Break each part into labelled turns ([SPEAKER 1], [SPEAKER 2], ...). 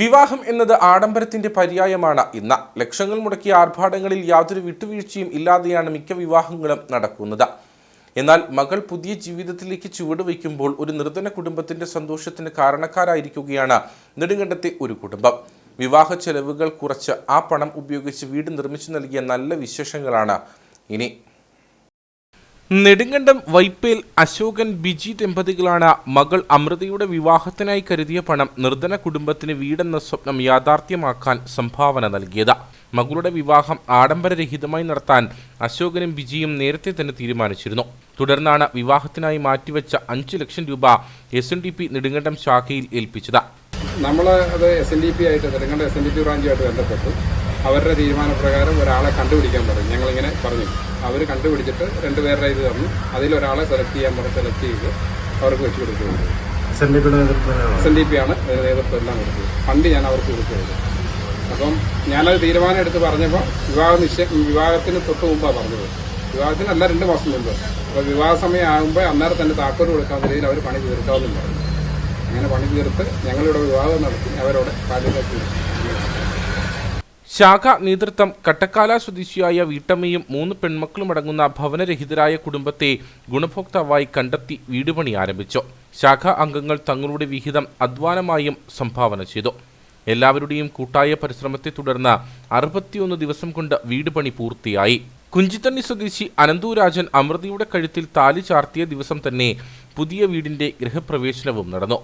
[SPEAKER 1] വിവാഹം എന്നത് ആഡംബരത്തിന്റെ പര്യായമാണ്. ഇന്ന് ലക്ഷങ്ങൾ മുടക്കിയ ആർഭാടങ്ങളിൽ യാതൊരു വിട്ടുവീഴ്ചയും ഇല്ലാതെയാണ് മിക്ക വിവാഹങ്ങളും നടക്കുന്നത്. എന്നാൽ മകൾ പുതിയ ജീവിതത്തിലേക്ക് ചുവടുവയ്ക്കുമ്പോൾ ഒരു നിർധന കുടുംബത്തിന്റെ സന്തോഷത്തിന് കാരണക്കാരായിരിക്കുകയാണ് നെടുങ്കണ്ടത്തെ ഒരു കുടുംബം. വിവാഹ ചെലവുകൾ കുറച്ച് ആ പണം ഉപയോഗിച്ച് വീട് നിർമ്മിച്ചു നൽകിയ നല്ല വിശേഷങ്ങളാണ് ഇനി നെടുങ്കണ്ടം വൈപ്പേൽ അശോകൻ ബിജി ദമ്പതികളാണ് മകൾ അമൃതയുടെ വിവാഹത്തിനായി കരുതിയ പണം നിർധന കുടുംബത്തിന് വീടെന്ന സ്വപ്നം യാഥാർത്ഥ്യമാക്കാൻ സംഭാവന നൽകിയത്. മകളുടെ വിവാഹം ആഡംബരരഹിതമായി നടത്താൻ അശോകനും ബിജിയും നേരത്തെ തന്നെ തീരുമാനിച്ചിരുന്നു. തുടർന്നാണ് വിവാഹത്തിനായി മാറ്റിവെച്ച അഞ്ചു ലക്ഷം രൂപ S N D P Nedumkandam ശാഖയിൽ ഏൽപ്പിച്ചത്.
[SPEAKER 2] നമ്മൾ അത് എസ് എൻ ഡി പി ആയിട്ട് Nedumkandam S N D P ബ്രാഞ്ചുമായിട്ട് ബന്ധപ്പെട്ടു. അവരുടെ തീരുമാനപ്രകാരം ഒരാളെ കണ്ടുപിടിക്കാൻ പറഞ്ഞു ഞങ്ങളിങ്ങനെ പറഞ്ഞു. അവർ കണ്ടുപിടിച്ചിട്ട് രണ്ടുപേരുടെ ഇത് തന്നു. അതിലൊരാളെ സെലക്ട് ചെയ്യാൻ പറഞ്ഞ് സെലക്ട് ചെയ്ത് അവർക്ക് വെച്ച് കൊടുക്കുകയുള്ളൂ എസ് എൻ ഡി പി ആണ് അതിന് നേതൃത്വം എല്ലാം കൊടുത്തത്. ഫണ്ട് ഞാൻ അവർക്ക് കൊടുക്കുകയുള്ളൂ അപ്പം ഞാനത് തീരുമാനം എടുത്ത് പറഞ്ഞപ്പോൾ വിവാഹ നിശ്ചയ വിവാഹത്തിന് തൊട്ട് മുമ്പാണ് പറഞ്ഞത്. വിവാഹത്തിനല്ല രണ്ട് മാസം മുമ്പ്. അപ്പോൾ വിവാഹ സമയം ആകുമ്പോൾ അന്നേരം തന്നെ താക്കോൽ കൊടുക്കാൻ രീതിയിൽ അവർ പണി തീർക്കാമെന്നും പറഞ്ഞു. അങ്ങനെ പണി തീർത്ത് ഞങ്ങളിവിടെ വിവാഹം നടത്തി അവരോട് കാലിലേക്ക്
[SPEAKER 1] ശാഖ നേതൃത്വം കട്ടക്കാല സ്വദേശിയായ വീട്ടമ്മയും മൂന്ന് പെൺമക്കളും അടങ്ങുന്ന ഭവനരഹിതരായ കുടുംബത്തെ ഗുണഭോക്താവായി കണ്ടെത്തി വീട് പണി ആരംഭിച്ചു. ശാഖ അംഗങ്ങൾ തങ്ങളുടെ വിഹിതം അധ്വാനമായും സംഭാവന ചെയ്തു. എല്ലാവരുടെയും കൂട്ടായ പരിശ്രമത്തെ തുടർന്ന് അറുപത്തിയൊന്ന് ദിവസം കൊണ്ട് വീട് പണി പൂർത്തിയായി. കുഞ്ചിത്തണ്ണി സ്വദേശി അനന്തൂരാജൻ അമൃതിയുടെ കഴുത്തിൽ താലി ചാർത്തിയ ദിവസം തന്നെ പുതിയ വീടിന്റെ ഗൃഹപ്രവേശനവും നടന്നു.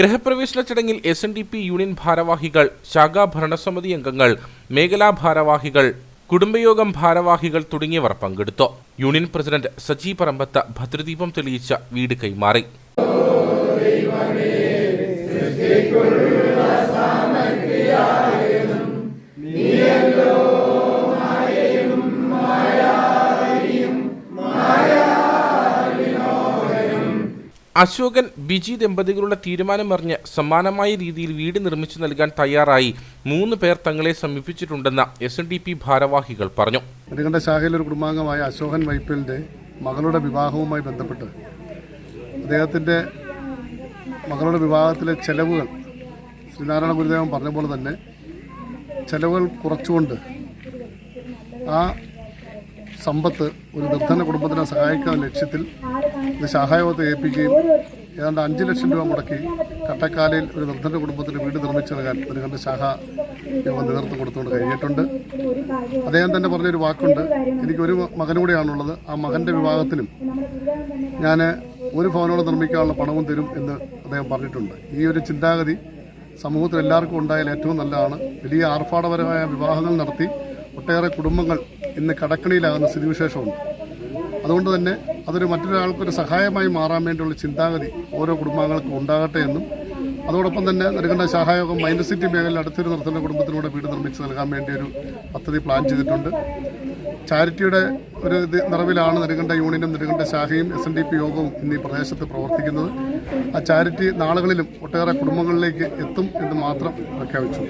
[SPEAKER 1] ഗൃഹപ്രവേശന ചടങ്ങിൽ S N D P union ഭാരവാഹികൾ ശാഖാ ഭരണസമിതി അംഗങ്ങൾ മേഖലാ ഭാരവാഹികൾ കുടുംബയോഗം ഭാരവാഹികൾ തുടങ്ങിയവർ പങ്കെടുത്തു. യൂണിയൻ പ്രസിഡന്റ് സജി പറമ്പത്ത് ഭദ്രദീപം തെളിയിച്ച വീട് കൈമാറി. അശോകൻ ബിജി ദമ്പതികളുടെ തീരുമാനമറിഞ്ഞ് സമാനമായ രീതിയിൽ വീട് നിർമ്മിച്ചു നൽകാൻ തയ്യാറായി. മൂന്ന് പേർ തങ്ങളെ സമീപിച്ചിട്ടുണ്ടെന്ന് എസ് എൻ ഡി പി ഭാരവാഹികൾ പറഞ്ഞു.
[SPEAKER 3] നെടുങ്കണ്ട ശാഖയിലെ ഒരു കുടുംബാംഗമായ അശോകൻ വൈപ്പലിന്റെ മകളുടെ വിവാഹവുമായി ബന്ധപ്പെട്ട് അദ്ദേഹത്തിന്റെ മകളുടെ വിവാഹത്തിലെ ചെലവുകൾ ശ്രീനാരായണ ഗുരുദേവൻ പറഞ്ഞ പോലെ തന്നെ ചെലവുകൾ കുറച്ചുകൊണ്ട് ആ സമ്പത്ത് ഒരു നിർധന കുടുംബത്തിനെ സഹായിക്കുന്ന ലക്ഷ്യത്തിൽ ഇത് സഹായവത്തെ ഏൽപ്പിക്കുകയും ഏതാണ്ട് അഞ്ച് ലക്ഷം രൂപ മുടക്കി കട്ടക്കാലയിൽ ഒരു നിർധന കുടുംബത്തിന് വീട് നിർമ്മിച്ചു നൽകാൻ ഒരു കണ്ട് ശാഖ യോഗം നേതൃത്വം കൊടുത്തുകൊണ്ട് കഴിഞ്ഞിട്ടുണ്ട്. അദ്ദേഹം തന്നെ പറഞ്ഞൊരു വാക്കുണ്ട്. എനിക്കൊരു മകനും കൂടെയാണുള്ളത് ആ മകന്റെ വിവാഹത്തിനും ഞാൻ ഒരു ഭവനോട് നിർമ്മിക്കാനുള്ള പണവും തരും എന്ന് അദ്ദേഹം പറഞ്ഞിട്ടുണ്ട്. ഈ ഒരു ചിന്താഗതി സമൂഹത്തിൽ എല്ലാവർക്കും ഉണ്ടായാൽ ഏറ്റവും നല്ലതാണ്. വലിയ ആർഭാടപരമായ വിവാഹങ്ങൾ നടത്തി ഒട്ടേറെ കുടുംബങ്ങൾ ഇന്ന് കടക്കണിയിലാകുന്ന സ്ഥിതിവിശേഷമുണ്ട്. അതുകൊണ്ട് തന്നെ അതൊരു മറ്റൊരാൾക്കൊരു സഹായമായി മാറാൻ വേണ്ടിയുള്ള ചിന്താഗതി ഓരോ കുടുംബാംഗങ്ങൾക്കും ഉണ്ടാകട്ടെ എന്നും അതോടൊപ്പം തന്നെ നൽകേണ്ട സഹായോഗം മൈൻഡ് സിറ്റി മേഖലയിൽ അടുത്തൊരു നിർത്തുന്ന കുടുംബത്തിനൂടെ വീട് നിർമ്മിച്ച് നൽകാൻ വേണ്ടി ഒരു പദ്ധതി പ്ലാൻ ചെയ്തിട്ടുണ്ട്. ചാരിറ്റിയുടെ ഒരു ഇത് നിറവിലാണ് നെടുങ്കണ്ട യൂണിയനും നെടുങ്കണ്ട ശാഖയും എസ് എൻ ഡി പി യോഗവും ഇന്ന് ഈ പ്രദേശത്ത് പ്രവർത്തിക്കുന്നത്. ആ ചാരിറ്റി നാളുകളിലും ഒട്ടേറെ കുടുംബങ്ങളിലേക്ക് എത്തും എന്ന് മാത്രം പ്രഖ്യാപിച്ചു.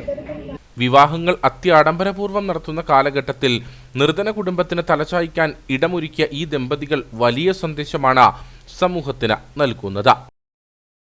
[SPEAKER 1] വിവാഹങ്ങൾ അത്യാഡംബരപൂർവം നടത്തുന്ന കാലഘട്ടത്തിൽ നിർധന കുടുംബത്തിന് തലചായ്ക്കാൻ ഇടമൊരുക്കിയ ഈ ദമ്പതികൾ വലിയ സന്ദേശമാണ് സമൂഹത്തിന് നൽകുന്നത്.